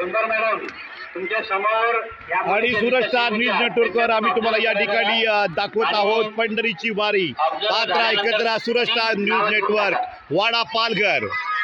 सुंदर मॅडम तुमच्यासमोर या आणि सुरस्टार न्यूज नेटवर्कवर आम्ही तुम्हाला या ठिकाणी दाखवत आहोत पंढरीची वारी. पात्र ऐकत राहा न्यूज नेटवर्क वाडा पालघर.